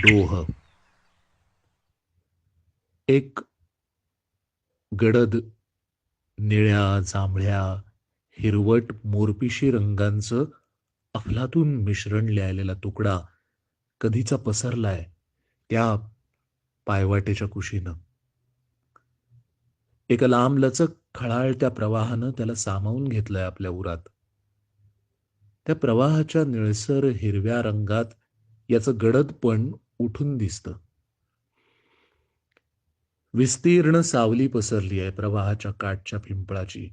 डोह एक गडद निळ्या जांभळ्या हिरवट मोरपिशी रंगांचं अफलातून मिश्रण लिहायलेला तुकडा कधीचा पसरलाय त्या पायवाटेच्या कुशीनं. एका लांबलचक खळाळत्या प्रवाहानं त्याला सामावून घेतलंय आपल्या उरात. त्या प्रवाहाच्या निळसर हिरव्या रंगात याचं गडदपण उठून दिसतं. विस्तीर्ण सावली पसरली आहे प्रवाहाच्या काठच्या पिंपळाची.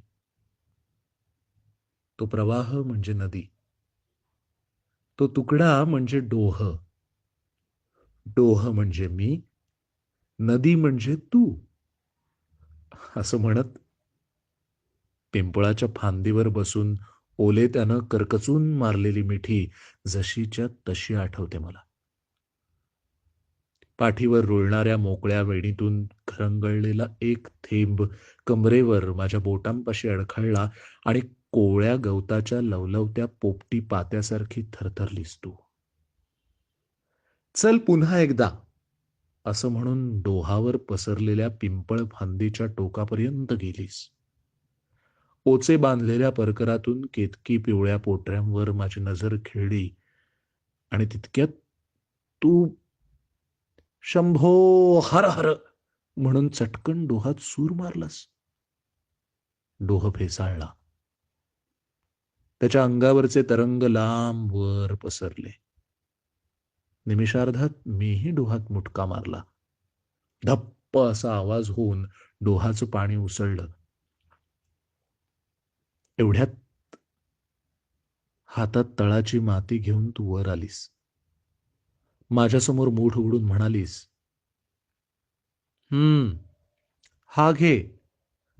तो प्रवाह म्हणजे नदी. तो तुकडा म्हणजे डोह. डोह म्हणजे मी. नदी म्हणजे तू. असं म्हणत पिंपळाच्या फांदीवर बसून ओले त्यानं करकचून मारलेली मिठी जशीच्या तशी आठवते मला. पाठीवर रुळणाऱ्या मोकळ्या वेणीतून खरंगळलेला एक थेंब कमरेवर माझ्या बोटांपाशी अडखळला आणि कोवळ्या गवताच्या लवलवत्या पोपटी पात्यासारखी थरथरलीस तू. चल पुन्हा एकदा असं म्हणून डोहावर पसरलेल्या पिंपळ फांदीच्या टोकापर्यंत गेलीस. ओचे बांधलेल्या परकरातून केतकी पिवळ्या पोटऱ्यांवर माझी नजर खेळली आणि तितक्यात तू शंभो हर हर म्हणून चटकन डोहात सूर मारलास. डोह फेसाळला. त्याच्या अंगावरचे तरंग लांब वर पसरले. निमिषार्धात मीही डोहात मुटका मारला. धप्प असा आवाज होऊन डोहाचं पाणी उसळलं. एवढ्यात हातात तळाची माती घेऊन तू वर आलीस. माझ्यासमोर मूठ उघडून म्हणालीस. हम्म हा घे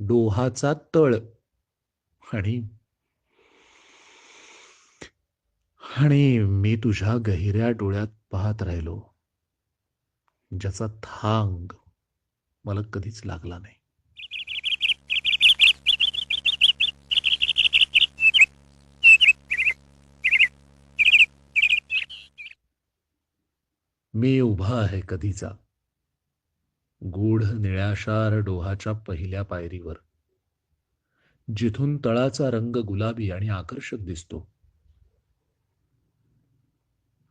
डोहाचा तळ. आणि आणि मी तुझ्या गहिऱ्या डोळ्यात पाहत राहिलो ज्याचा थांग मला कधीच लागला नाही. मी उभा आहे कधीचा. गूढ निळ्याशार डोहाच्या पहिल्या पायरीवर. जिथून तळाचा रंग गुलाबी आणि आकर्षक दिसतो.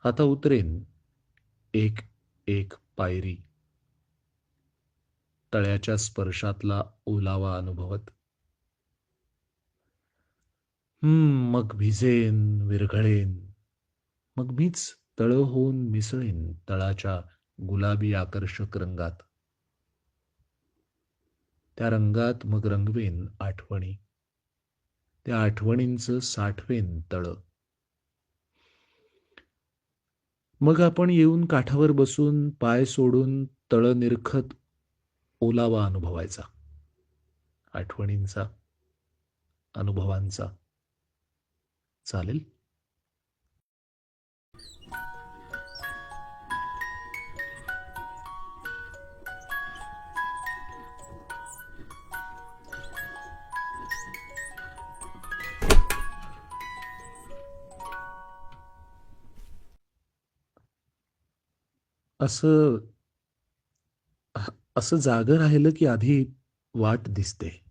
आता उतरेन. एक एक पायरी. तळ्याच्या स्पर्शातला ओलावा अनुभवत. हम्म मग भिजेन विरघळेन. मग मीच तळ होऊन मिसळीन तळाच्या गुलाबी आकर्षक रंगात. त्या रंगात मग रंगवेन आठवणी. त्या आठवणींचं साठवेन तळ. मग आपण येऊन काठावर बसून पाय सोडून तळ निरखत ओलावा अनुभवायचा. आठवणींचा अनुभवांचा. चालेल? असं असं जागं राहिलं की आधी वाट दिसते.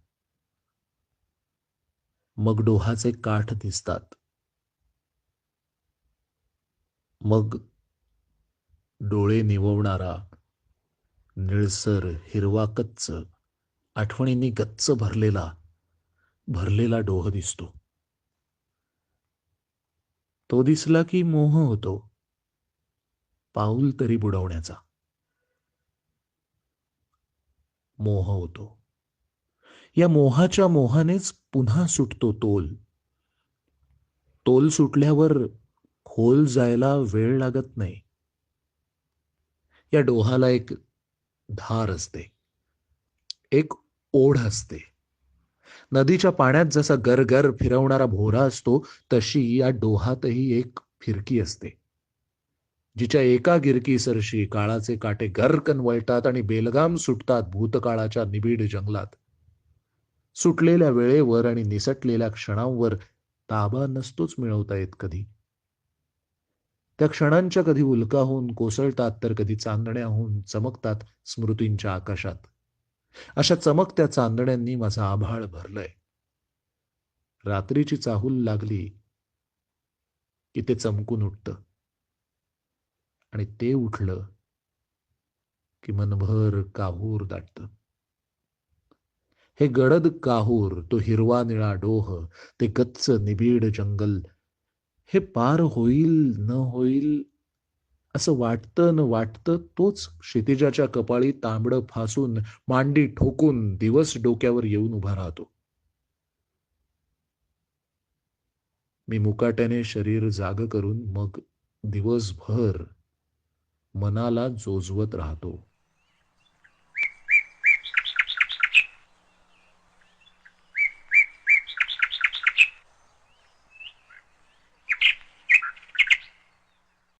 मग डोहाचे काठ दिसतात. मग डोळे निववणारा निळसर हिरवा कच्च आठवणींनी गच्च भरलेला भरलेला डोह दिसतो. तो दिसला की मोह होतो. पाऊल तरी बुडवण्याचा. मोह होतो. या मोहाच्या मोहानेच पुन्हा सुटतो तोल. तोल सुटल्यावर खोल जायला वेळ लागत नाही. या डोहाला एक धार असते. एक ओढ असते. नदीच्या पाण्यात जसा गरगर फिरवणारा भोरा असतो तशी या डोहातही एक फिरकी असते. जिच्या एका गिरकीसरशी काळाचे काटे गरकन वळतात आणि बेलगाम सुटतात भूतकाळाच्या निबिड जंगलात. सुटलेल्या वेळेवर आणि निसटलेल्या क्षणांवर ताबा नसतोच मिळवता येत कधी. त्या क्षणांच्या कधी उल्काहून कोसळतात तर कधी चांदण्याहून चमकतात स्मृतींच्या आकाशात. अशा चमकत्या चांदण्यांनी माझा आभाळ भरलंय. रात्रीची चाहूल लागली की ते चमकून उठतं. आणि ते उठलं की मनभर काहूर दाटतं. हे गडद काहूर तो हिरवा निळा डोह ते गच्च निबीड जंगल हे पार होईल न होईल असं वाटतं न वाटतं तोच क्षितिजाच्या कपाळी तांबडं फासून मांडी ठोकून दिवस डोक्यावर येऊन उभा राहतो. मी मुकाट्याने शरीर जाग करून मग दिवसभर मनाला जोजवत राहतो.